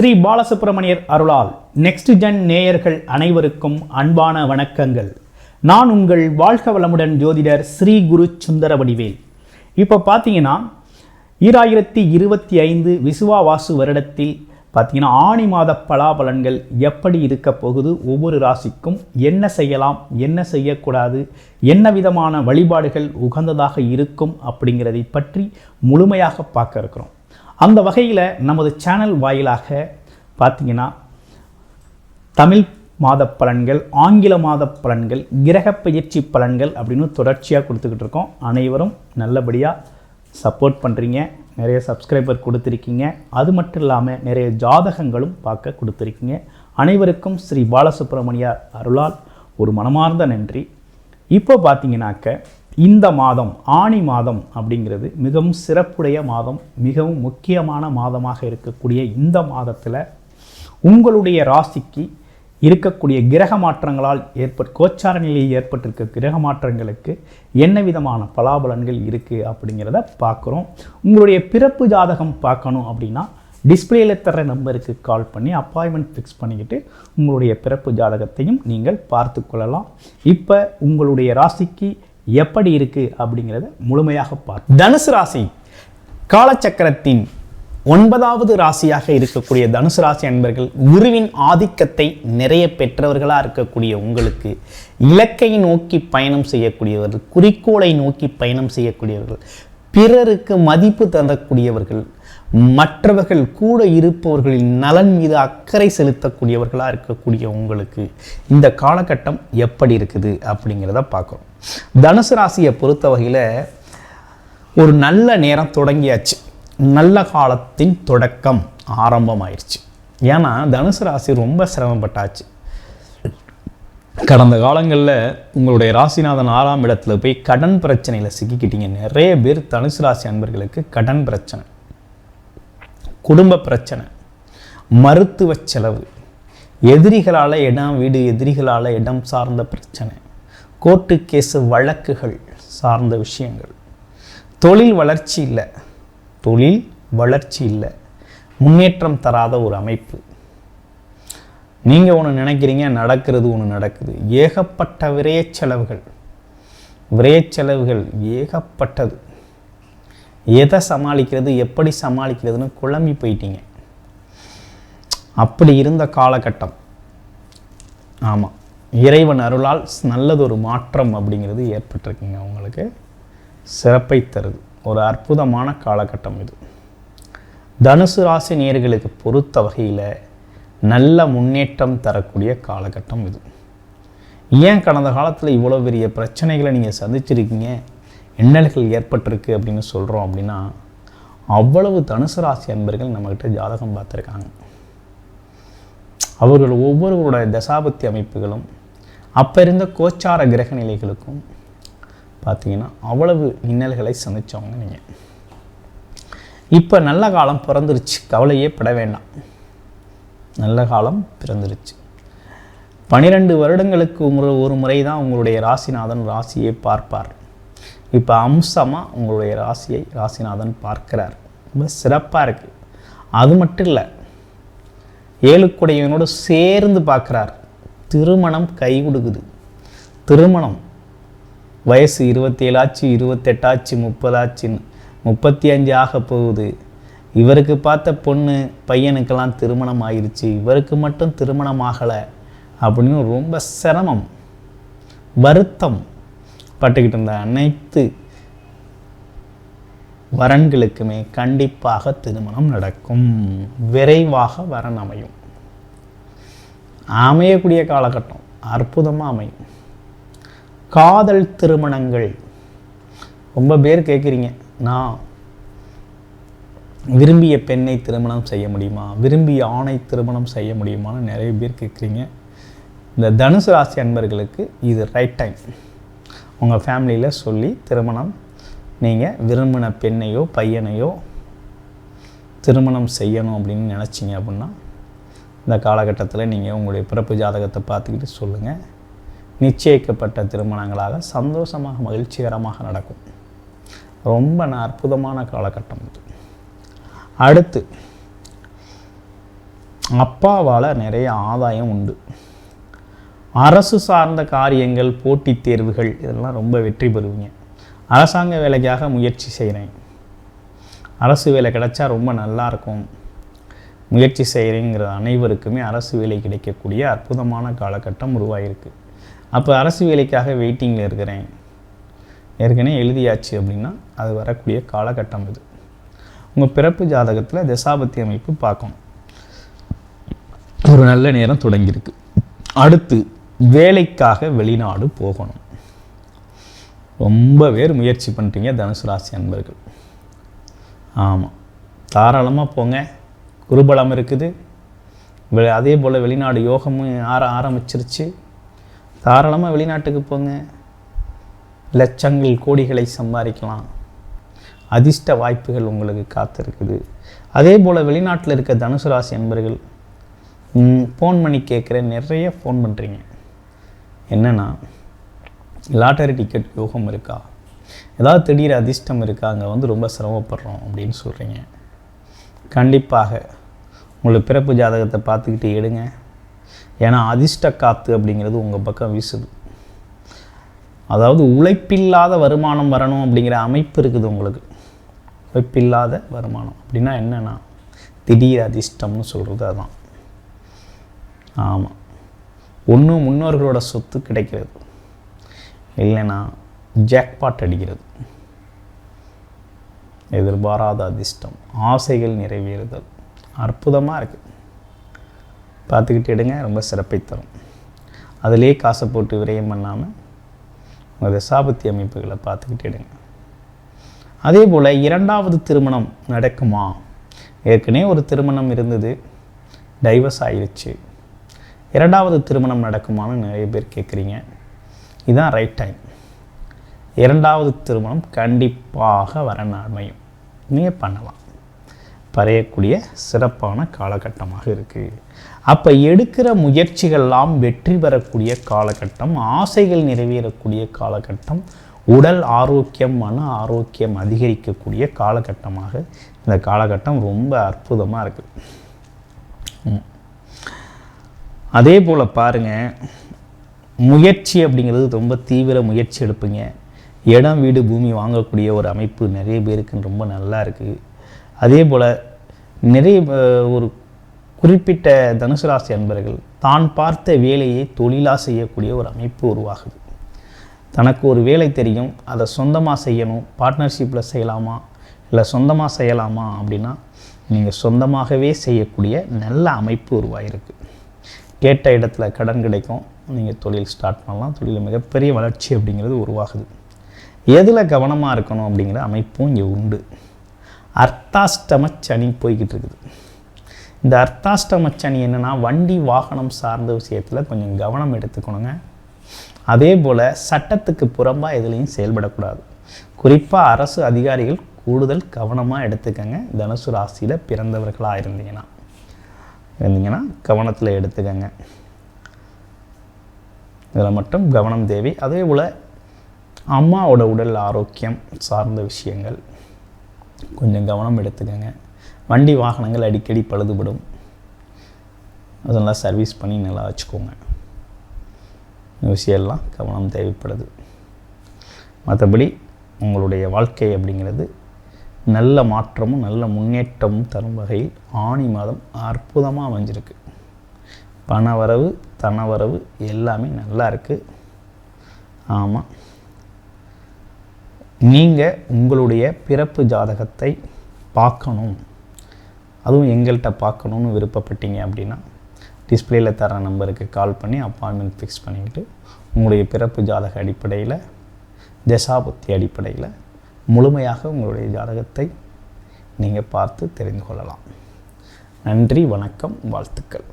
ஸ்ரீ பாலசுப்ரமணியர் அருளால் next gen நேயர்கள் அனைவருக்கும் அன்பான வணக்கங்கள். நான் உங்கள் வாழ்க வளமுடன் ஜோதிடர் ஸ்ரீ குரு சுந்தர வடிவேல். இப்போ பார்த்தீங்கன்னா ஈராயிரத்தி இருபத்தி ஐந்து விசுவா வாசு வருடத்தில் பார்த்தீங்கன்னா ஆணி மாத பலாபலன்கள் எப்படி இருக்க போகுது ஒவ்வொரு ராசிக்கும் என்ன செய்யலாம் என்ன செய்யக்கூடாது என்ன விதமான வழிபாடுகள் உகந்ததாக இருக்கும் அப்படிங்கிறதை பற்றி முழுமையாக பார்க்க இருக்கிறோம். அந்த வகையில் நமது சேனல் வாயிலாக பார்த்தீங்கன்னா தமிழ் மாத பலன்கள் ஆங்கில மாத பலன்கள் கிரக பயிற்சி பலன்கள் அப்படின்னு தொடர்ச்சியாக கொடுத்துக்கிட்டு இருக்கோம். அனைவரும் நல்லபடியாக சப்போர்ட் பண்ணுறீங்க நிறைய சப்ஸ்கிரைபர் கொடுத்துருக்கீங்க. அது மட்டும் இல்லாமல் நிறைய ஜாதகங்களும் பார்க்க கொடுத்துருக்கீங்க. அனைவருக்கும் ஸ்ரீ பாலசுப்ரமணியார் அருளால் ஒரு மனமார்ந்த நன்றி. இப்போ பார்த்தீங்கன்னாக்க இந்த மாதம் ஆணி மாதம் அப்படிங்கிறது மிகவும் சிறப்புடைய மாதம் மிகவும் முக்கியமான மாதமாக இருக்கக்கூடிய இந்த மாதத்தில் உங்களுடைய ராசிக்கு இருக்கக்கூடிய கிரக மாற்றங்களால் ஏற்பட் கோச்சார நிலையில் ஏற்பட்டிருக்க கிரக மாற்றங்களுக்கு என்ன விதமான பலாபலன்கள் இருக்குது அப்படிங்கிறத பார்க்குறோம். உங்களுடைய பிறப்பு ஜாதகம் பார்க்கணும் அப்படின்னா டிஸ்பிளேல தர நம்பருக்கு கால் பண்ணி அப்பாயின்மெண்ட் ஃபிக்ஸ் பண்ணிக்கிட்டு உங்களுடைய பிறப்பு ஜாதகத்தையும் நீங்கள் பார்த்து கொள்ளலாம். இப்போ உங்களுடைய ராசிக்கு எப்படி இருக்குது அப்படிங்கிறத முழுமையாக பார்த்து. தனுசு ராசி காலச்சக்கரத்தின் ஒன்பதாவது ராசியாக இருக்கக்கூடிய தனுசு ராசி அன்பர்கள் குருவின் ஆதிக்கத்தை நிறைய பெற்றவர்களாக இருக்கக்கூடிய உங்களுக்கு இலக்கை நோக்கி பயணம் செய்யக்கூடியவர்கள் குறிக்கோளை நோக்கி பயணம் செய்யக்கூடியவர்கள் பிறருக்கு மதிப்பு தரக்கூடியவர்கள் மற்றவர்கள் கூட இருப்பவர்களின் நலன் மீது அக்கறை செலுத்தக்கூடியவர்களாக இருக்கக்கூடிய உங்களுக்கு இந்த காலகட்டம் எப்படி இருக்குது அப்படிங்கிறத பார்க்குறோம் தனுசு ராசியை பொறுத்த வகையில் ஒரு நல்ல நேரம் தொடங்கியாச்சு. நல்ல காலத்தின் தொடக்கம் ஆரம்பமாயிருச்சு. ஏன்னா தனுசு ராசி ரொம்ப சிரமப்பட்டாச்சு. கடந்த காலங்களில் உங்களுடைய ராசிநாதன் ஆறாம் இடத்துல போய் கடன் பிரச்சனையில் சிக்கிக்கிட்டீங்க. நிறைய பேர் தனுசு ராசி அன்பர்களுக்கு கடன் பிரச்சனை. குடும்ப பிரச்சனை மருத்துவ செலவு எதிரிகளால் இடம் வீடு எதிரிகளால் இடம் சார்ந்த பிரச்சனை கோர்ட்டு கேஸு வழக்குகள் சார்ந்த விஷயங்கள். தொழில் வளர்ச்சி இல்லை தொழில் வளர்ச்சி இல்லை முன்னேற்றம் தராத ஒரு அமைப்பு. நீங்கள் ஒன்று நினைக்கிறீங்க நடக்கிறது ஒன்று நடக்குது. ஏகப்பட்ட விரைய செலவுகள் விரைய செலவுகள் ஏகப்பட்டது. எதை சமாளிக்கிறது எப்படி சமாளிக்கிறதுன்னு குழம்பி போயிட்டீங்க. அப்படி இருந்த காலகட்டம். ஆமாம் இறைவன் அருளால் நல்லதொரு மாற்றம் அப்படிங்கிறது ஏற்பட்டிருக்குங்க உங்களுக்கு. சிறப்பை தருது. ஒரு அற்புதமான காலகட்டம் இது. தனுசு ராசி நேர்களுக்கு பொறுத்த வகையில் நல்ல முன்னேற்றம் தரக்கூடிய காலகட்டம் இது. ஏன் கடந்த காலத்தில் இவ்வளோ பெரிய பிரச்சனைகளை நீங்கள் சந்திச்சிருக்கீங்க? இன்னல்கள் ஏற்பட்டிருக்கு அப்படின்னு சொல்கிறோம் அப்படின்னா அவ்வளவு தனுசு ராசி அன்பர்கள் நம்மக்கிட்ட ஜாதகம் பார்த்துருக்காங்க. அவர்கள் ஒவ்வொருவருடைய தசாபத்தி அமைப்புகளும் அப்போ இருந்த கோச்சார கிரக நிலைகளுக்கும் பார்த்தீங்கன்னா அவ்வளவு இன்னல்களை சந்தித்தவங்க நீங்கள் இப்போ நல்ல காலம் பிறந்துருச்சு. கவலையே பட வேண்டாம். நல்ல காலம் பிறந்துருச்சு. பனிரெண்டு வருடங்களுக்கு ஒரு ஒரு முறை தான் உங்களுடைய ராசிநாதன் ராசியை பார்ப்பார். இப்போ அம்சமாக உங்களுடைய ராசியை ராசிநாதன் பார்க்கிறார். ரொம்ப சிறப்பாக இருக்குது அது மட்டும் இல்லை ஏழுக்குடையவனோடு சேர்ந்து பார்க்குறார். திருமணம் கை கொடுக்குது திருமணம் வயசு இருபத்தேழாச்சு இருபத்தெட்டாச்சு முப்பதாச்சுன்னு முப்பத்தி அஞ்சு ஆக போகுது. இவருக்கு பார்த்த பொண்ணு பையனுக்கெல்லாம் திருமணம் ஆயிடுச்சு இவருக்கு மட்டும் திருமணம் ஆகலை. அப்படின்னு ரொம்ப சிரமம் வருத்தம். பட்டுக்கிட்டு இருந்த அனைத்து வரன்களுக்குமே கண்டிப்பாக திருமணம் நடக்கும். விரைவாக வரன் அமையும். அமையக்கூடிய காலகட்டம் அற்புதமாக அமையும். காதல் திருமணங்கள். ரொம்ப பேர் கேட்குறீங்க நான் விரும்பிய பெண்ணை திருமணம் செய்ய முடியுமா? விரும்பிய ஆணை திருமணம் செய்ய முடியுமான்னு நிறைய பேர் கேட்குறீங்க இந்த தனுசு ராசி அன்பர்களுக்கு இது ரைட் டைம் உங்கள் ஃபேமிலியில் சொல்லி திருமணம் நீங்கள் விரும்பின பெண்ணையோ பையனையோ திருமணம் செய்யணும் அப்படின்னு நினச்சிங்க அப்படின்னா இந்த காலகட்டத்தில் நீங்கள் உங்களுடைய பிறப்பு ஜாதகத்தை பார்த்துக்கிட்டு சொல்லுங்கள் நிச்சயிக்கப்பட்ட திருமணங்களாக சந்தோஷமாக மகிழ்ச்சிகரமாக நடக்கும். ரொம்ப அற்புதமான காலகட்டம் இது அடுத்து அப்பாவால் நிறைய ஆதாயம் உண்டு. அரசு சார்ந்த காரியங்கள் போட்டித் தேர்வுகள் இதெல்லாம் ரொம்ப வெற்றி பெறுவீங்க. அரசாங்க வேலைக்காக முயற்சி செய்கிறேன் அரசு வேலை கிடைச்சா ரொம்ப நல்லா இருக்கும். முயற்சி செய்கிறேங்கிற அனைவருக்குமே அரசு வேலை கிடைக்கக்கூடிய அற்புதமான காலகட்டம் உருவாகிருக்கு அப்போ அரசு வேலைக்காக வெயிட்டிங்கில் இருக்கிறேன். ஏற்கனவே எழுதியாச்சு அப்படின்னா அது வரக்கூடிய காலகட்டம் இது. உங்கள் பிறப்பு ஜாதகத்தில் தசாபத்தி அமைப்பு பார்க்கணும். ஒரு நல்ல நேரம் தொடங்கியிருக்கு. அடுத்து வேலைக்காக வெளிநாடு போகணும். ரொம்ப பேர் முயற்சி பண்ணுறீங்க தனுசு ராசி அன்பர்கள். ஆமாம் தாராளமாக போங்க. குருபலம் இருக்குது. அதே போல் வெளிநாடு யோகமும் ஆர ஆரம்பிச்சிருச்சு. தாராளமாக வெளிநாட்டுக்கு போங்க. லட்சங்கள் கோடிகளை சம்பாதிக்கலாம். அதிர்ஷ்ட வாய்ப்புகள் உங்களுக்கு காத்திருக்குது. அதே போல் வெளிநாட்டில் இருக்க தனுசு ராசி அன்பர்கள் ஃபோன் பண்ணி கேட்குற நிறைய ஃபோன் பண்ணுறீங்க என்னென்னா லாட்டரி டிக்கெட் யோகம் இருக்கா? ஏதாவது திடீர் அதிர்ஷ்டம் இருக்கா? அங்கே வந்து ரொம்ப சிரமப்படுறோம் அப்படின்னு சொல்கிறீங்க கண்டிப்பாக. உங்களுக்கு பிறப்பு ஜாதகத்தை பார்த்துக்கிட்டு எடுங்க. ஏன்னா அதிர்ஷ்ட காற்று அப்படிங்கிறது உங்கள் பக்கம் வீசுது. அதாவது உழைப்பில்லாத வருமானம் வரணும் அப்படிங்கிற அமைப்பு இருக்குது உங்களுக்கு. உழைப்பில்லாத வருமானம். அப்படின்னா என்னென்னா திடீர் அதிர்ஷ்டம்னு சொல்கிறது அதான். ஆமாம் ஒன்று முன்னோர்களோட சொத்து கிடைக்கிறது. இல்லைன்னா ஜாக்பாட் அடிக்கிறது. எதிர்பாராத அதிர்ஷ்டம் ஆசைகள் நிறைவேறுதல். அற்புதமாக இருக்குது பார்த்துக்கிட்டு எடுங்க ரொம்ப சிறப்பை தரும். அதிலே காசை போட்டு விரயம் பண்ணாமல் உங்கள் தசாபத்தி அமைப்புகளை பார்த்துக்கிட்டு எடுங்க. அதே போல் இரண்டாவது திருமணம் நடக்குமா? ஏற்கனவே ஒரு திருமணம் இருந்தது. டைவர்ஸ் ஆயிடுச்சு இரண்டாவது திருமணம் நடக்குமான்னு நிறைய பேர் கேட்குறீங்க இதுதான் ரைட் டைம் இரண்டாவது திருமணம் கண்டிப்பாக வர அமையும் நீங்கள் பண்ணலாம். பறையக்கூடிய சிறப்பான காலகட்டமாக இருக்குது அப்போ எடுக்கிற முயற்சிகள்லாம் வெற்றி பெறக்கூடிய காலகட்டம் ஆசைகள் நிறைவேறக்கூடிய காலகட்டம் உடல் ஆரோக்கியம் மன ஆரோக்கியம் அதிகரிக்கக்கூடிய காலகட்டமாக இந்த காலகட்டம் ரொம்ப அற்புதமாக இருக்குது அதே போல் பாருங்கள் முயற்சி அப்படிங்கிறது ரொம்ப தீவிர முயற்சி எடுப்பீங்க. இடம் வீடு பூமி வாங்கக்கூடிய ஒரு அமைப்பு நிறைய பேருக்கு ரொம்ப நல்லா இருக்குது அதே போல் நிறைய ஒரு குறிப்பிட்ட தனுசு ராசி அன்பர்கள் தான் பார்த்த வேலையை தொழிலாக செய்யக்கூடிய ஒரு அமைப்பு உருவாகுது. தனக்கு ஒரு வேலை தெரியும் அதை சொந்தமாக செய்யணும் பார்ட்னர்ஷிப்பில் செய்யலாமா இல்லை சொந்தமாக செய்யலாமா அப்படின்னா நீங்கள் சொந்தமாகவே செய்யக்கூடிய நல்ல அமைப்பு உருவாகிருக்கு கேட்ட இடத்துல கடன் கிடைக்கும் நீங்கள் தொழில் ஸ்டார்ட் பண்ணலாம். தொழிலில் மிகப்பெரிய வளர்ச்சி அப்படிங்கிறது உருவாகுது. எதில் கவனமாக இருக்கணும் அப்படிங்கிற அமைப்பும் இங்கே உண்டு. அர்த்தாஷ்டம சனி போய்கிட்டு இருக்குது. இந்த அர்த்தாஷ்டம சனி என்னென்னா வண்டி வாகனம் சார்ந்த விஷயத்தில் கொஞ்சம் கவனம் எடுத்துக்கணுங்க. அதே போல் சட்டத்துக்கு புறம்பாக எதுலேயும் செயல்படக்கூடாது. குறிப்பாக அரசு அதிகாரிகள் கூடுதல் கவனமாக எடுத்துக்கங்க. தனுசு ராசியில் பிறந்தவர்களாக இருந்தீங்கன்னா. இருந்தீங்கன்னா கவனத்தில் எடுத்துக்கங்க. இதில் மட்டும் கவனம் தேவை. அதே போல் அம்மாவோட உடல் ஆரோக்கியம் சார்ந்த விஷயங்கள் கொஞ்சம் கவனம் எடுத்துக்கங்க. வண்டி வாகனங்கள் அடிக்கடி பழுதுபடும். அதெல்லாம் சர்வீஸ் பண்ணி நல்லா வச்சுக்கோங்க. இந்த விஷயம்லாம் கவனம் தேவைப்படுது. மற்றபடி உங்களுடைய வாழ்க்கை அப்படிங்கிறது நல்ல மாற்றமும் நல்ல முன்னேற்றமும் தரும் வகையில் ஆணி மாதம் அற்புதமாக அமைஞ்சிருக்கு. பணவரவு தனவரவு எல்லாமே நல்லா இருக்குது ஆமாம் நீங்கள் உங்களுடைய பிறப்பு ஜாதகத்தை பார்க்கணும். அதுவும் எங்கள்கிட்ட பார்க்கணுன்னு விருப்பப்பட்டீங்க அப்படின்னா டிஸ்பிளேயில் தர நம்பருக்கு கால் பண்ணி அப்பாயின்மெண்ட் ஃபிக்ஸ் பண்ணிக்கிட்டு உங்களுடைய பிறப்பு ஜாதக அடிப்படையில் தசாபுத்தி அடிப்படையில் முழுமையாக உங்களுடைய ஜாதகத்தை நீங்கள் பார்த்து தெரிந்து கொள்ளலாம். நன்றி வணக்கம் வாழ்த்துக்கள்.